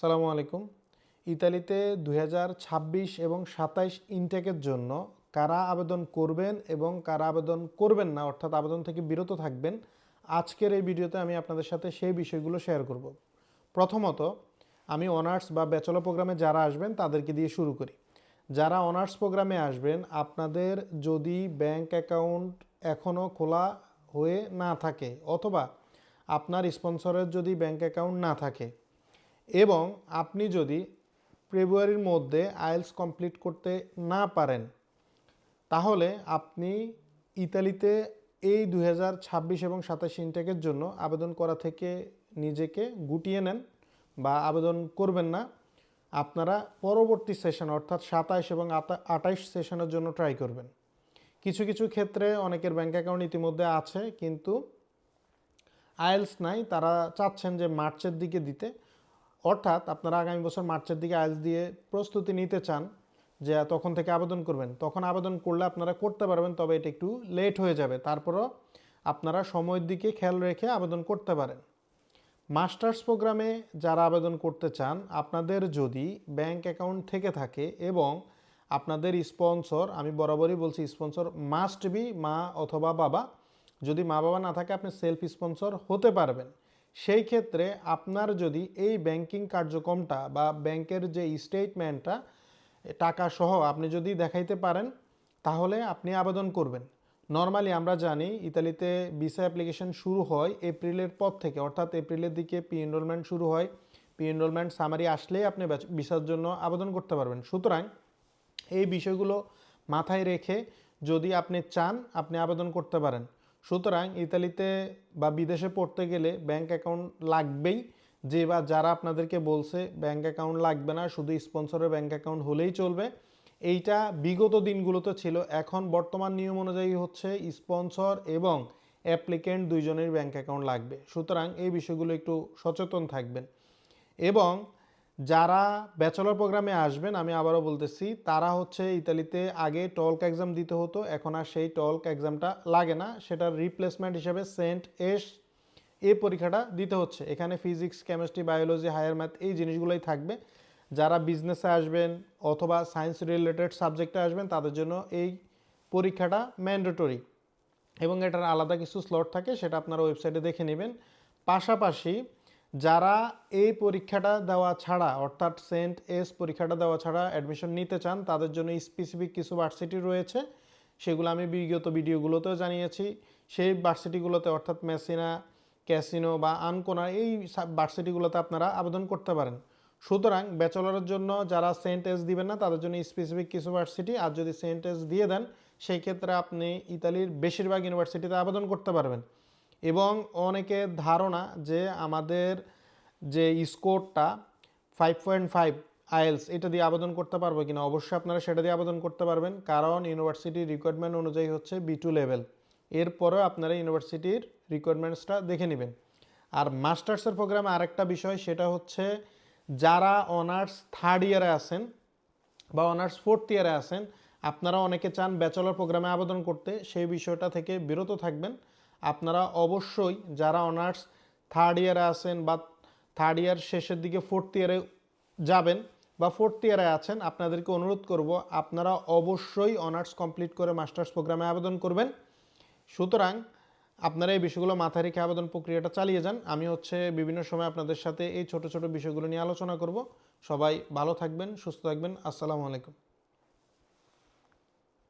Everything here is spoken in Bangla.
সালামু আলাইকুম। ইতালিতে দু হাজার ছাব্বিশ এবং সাতাইশ ইনটেকের জন্য কারা আবেদন করবেন এবং কারা আবেদন করবেন না, অর্থাৎ আবেদন থেকে বিরত থাকবেন, আজকের এই ভিডিওতে আমি আপনাদের সাথে সেই বিষয়গুলো শেয়ার করব। প্রথমত, আমি অনার্স বা ব্যাচেলর প্রোগ্রামে যারা আসবেন, তাদেরকে দিয়ে শুরু করি। যারা অনার্স প্রোগ্রামে আসবেন, আপনাদের যদি ব্যাংক অ্যাকাউন্ট এখনও খোলা হয়ে না থাকে, অথবা আপনার স্পন্সরের যদি ব্যাংক অ্যাকাউন্ট না থাকে এবং আপনি যদি ফেব্রুয়ারির মধ্যে আইএলস কমপ্লিট করতে না পারেন, তাহলে আপনি ইতালিতে এই দু হাজার ছাব্বিশ এবং সাতাশ ইনটেকের জন্য আবেদন করা থেকে নিজেকে গুটিয়ে নেন বা আবেদন করবেন না। আপনারা পরবর্তী সেশন, অর্থাৎ সাতাইশ এবং আটাইশ সেশনের জন্য ট্রাই করবেন। কিছু কিছু ক্ষেত্রে অনেকের ব্যাঙ্ক অ্যাকাউন্ট ইতিমধ্যে আছে, কিন্তু আইএলস নাই। তারা চাচ্ছেন যে মার্চের দিকে দিতে। অর্থাৎ আপনারা আগামী বছর মার্চের দিকে আইএলস দিয়ে প্রস্তুতি নিতে চান যে তখন থেকে আবেদন করবেন। তখন আবেদন করলে আপনারা করতে পারবেন, তবে এটা একটু লেট হয়ে যাবে। তারপরও আপনারা সময়ের দিকে খেয়াল রেখে আবেদন করতে পারেন। মাস্টার্স প্রোগ্রামে যারা আবেদন করতে চান, আপনাদের যদি ব্যাংক অ্যাকাউন্ট থেকে থাকে এবং আপনাদের স্পন্সর, আমি বরাবরই বলছি স্পন্সর মাস্ট বি মা অথবা বাবা। যদি মা বাবা না থাকে, আপনি সেলফ স্পন্সর হতে পারবেন। সেই ক্ষেত্রে আপনার যদি এই ব্যাংকিং কার্যক্রমটা বা ব্যাংকের যে স্টেটমেন্টটা টাকা সহ আপনি যদি দেখাইতে পারেন, তাহলে আপনি আবেদন করবেন। নর্মালি আমরা জানি ইতালিতে ভিসা অ্যাপ্লিকেশন শুরু হয় এপ্রিলের পর থেকে, অর্থাৎ এপ্রিলের দিকে পি এনরোলমেন্ট শুরু হয়। পি এনরোলমেন্ট সামারি আসলেই আপনি ভিসার জন্য আবেদন করতে পারবেন। সুতরাং এই বিষয়গুলো মাথায় রেখে যদি আপনি চান, আপনি আবেদন করতে পারেন। সুতরাং ইতালিতে বা বিদেশে পড়তে গেলে ব্যাংক অ্যাকাউন্ট লাগবেই। যে বা যারা আপনাদেরকে বলছে, ব্যাংক অ্যাকাউন্ট লাগবে না, শুধু স্পন্সরের ব্যাংক অ্যাকাউন্ট হলেই চলবে। এইটা বিগত দিনগুলোতে ছিল। এখন বর্তমান নিয়ম অনুযায়ী হচ্ছে স্পন্সর এবং অ্যাপ্লিকেন্ট দুইজনের ব্যাংক অ্যাকাউন্ট লাগবে। সুতরাং এই বিষয়গুলো একটু সচেতন থাকবেন। এবং যারা ব্যাচেলর প্রোগ্রামে আসবেন, আমি আবারও বলতেছি, তারা হচ্ছে ইতালিতে আগে টলক এক্সাম দিতে হতো, এখন আর সেই টলক এক্সামটা লাগে না। সেটার রিপ্লেসমেন্ট হিসেবে সেন্ট এস এ পরীক্ষাটা দিতে হচ্ছে। এখানে physics chemistry biology higher math এই জিনিসগুলোই থাকবে। যারা বিজনেসে আসবেন অথবা সায়েন্স রিলেটেড সাবজেক্টে আসবেন, তাদের জন্য এই পরীক্ষাটা ম্যান্ডেটরি এবং এটার আলাদা কিছু স্লট থাকে, সেটা আপনারা ওয়েবসাইটে দেখে নেবেন। পাশাপাশি যারা এই পরীক্ষাটা দেওয়া ছাড়া, অর্থাৎ সেন্ট এস পরীক্ষাটা দেওয়া ছাড়া অ্যাডমিশন নিতে চান, তাদের জন্য স্পেসিফিক কিছু ভার্সিটি রয়েছে। সেগুলো আমি বিগত ভিডিওগুলোতেও জানিয়েছি। সেই ভার্সিটিগুলোতে অর্থাৎ মেসিনা, ক্যাসিনো বা আনকোনা, এই ভার্সিটিগুলোতে আপনারা আবেদন করতে পারেন। সুতরাং ব্যাচেলরের জন্য যারা সেন্ট এস দিবেন না, তাদের জন্য স্পেসিফিক কিছু ভার্সিটি আর যদি সেন্ট এস দিয়ে দেন, সেই ক্ষেত্রে আপনি ইতালির বেশিরভাগ ইউনিভার্সিটিতে আবেদন করতে পারবেন। এবং অনেকের ধারণা যে আমাদের যে স্কোরটা ফাইভ পয়েন্ট ফাইভ আইএলস এটা দিয়ে আবেদন করতে পারব কিনা? অবশ্যই আপনারা সেটা দিয়ে আবেদন করতে পারবেন, কারণ ইউনিভার্সিটির রিকোয়ারমেন্ট অনুযায়ী হচ্ছে বি টু লেভেল এরপরেও আপনারা ইউনিভার্সিটির রিকোয়ারমেন্টসটা দেখে নেবেন। আর মাস্টার্সের প্রোগ্রামে আরেকটা বিষয়, সেটা হচ্ছে যারা অনার্স থার্ড ইয়ারে আছেন বা অনার্স ফোর্থ ইয়ারে আছেন, আপনারা অনেকে চান ব্যাচেলর প্রোগ্রামে আবেদন করতে, সেই বিষয়টা থেকে বিরত থাকবেন। আপনারা অবশ্যই যারা অনার্স থার্ড ইয়ারে আছেন বা থার্ড ইয়ার শেষের দিকে ফোর্থ ইয়ারে যাবেন বা ফোর্থ ইয়ারে আছেন, আপনাদেরকে অনুরোধ করব, আপনারা অবশ্যই অনার্স কমপ্লিট করে মাস্টার্স প্রোগ্রামে আবেদন করবেন। সুতরাং আপনারা এই বিষয়গুলো মাথায় রেখে আবেদন প্রক্রিয়াটা চালিয়ে যান। আমি হচ্ছে বিভিন্ন সময় আপনাদের সাথে এই ছোট ছোট বিষয়গুলো নিয়ে আলোচনা করব। সবাই ভালো থাকবেন, সুস্থ থাকবেন। আসসালামু আলাইকুম।